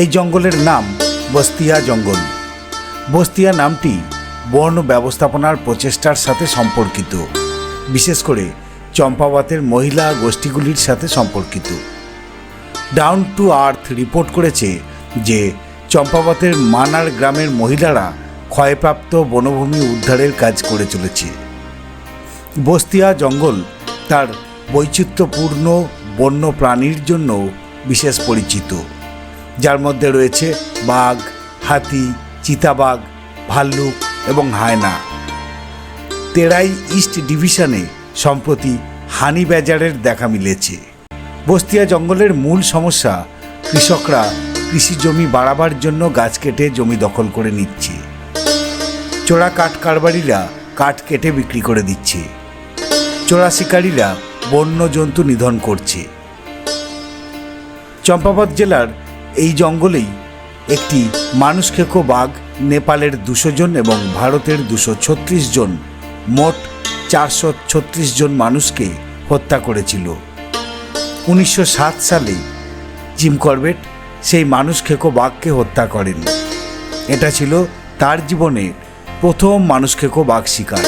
এই জঙ্গলের নাম বস্তিয়া জঙ্গল। বস্তিয়া নামটি বন ব্যবস্থাপনার প্রচেষ্টার সাথে সম্পর্কিত। বিশেষ করে চম্পাবতের মহিলা গোষ্ঠীগুলির সাথে সম্পর্কিত। ডাউন টু আর্থ রিপোর্ট করেছে যে চম্পাবতের মানার গ্রামের মহিলারা ক্ষয়প্রাপ্ত বনভূমি উদ্ধারের কাজ করে চলেছে। বস্তিয়া জঙ্গল তার বৈচিত্র্যপূর্ণ বন্য প্রাণীর জন্য বিশেষ পরিচিত। যার মধ্যে রয়েছে বাঘ, হাতি, চিতাবাঘ, ভাল্লুক এবং হায়না। তেরাই ইস্ট ডিভিশনে সম্প্রতি হানি ব্যাজারের দেখা মিলেছে। বস্তিয়া জঙ্গলের মূল সমস্যা, কৃষকরা কৃষি জমি বাড়াবার জন্য গাছ কেটে জমি দখল করে নিচ্ছে। চোরা কাঠ কারবারিরা কাঠ কেটে বিক্রি করে দিচ্ছে। চোরা শিকারীরা বন্য জন্তু নিধন করছে। চম্পাবত জেলার এই জঙ্গলেই একটি মানুষখেকো বাঘ নেপালের দুশো জন এবং ভারতের দুশো ছত্রিশ জন, মোট চারশো ছত্রিশ জন মানুষকে হত্যা করেছিল। উনিশশো সাত সালে জিম করবেট সেই মানুষ খেকো বাঘকে হত্যা করেন। এটা ছিল তার জীবনের প্রথম মানুষ খেকো বাঘ শিকার।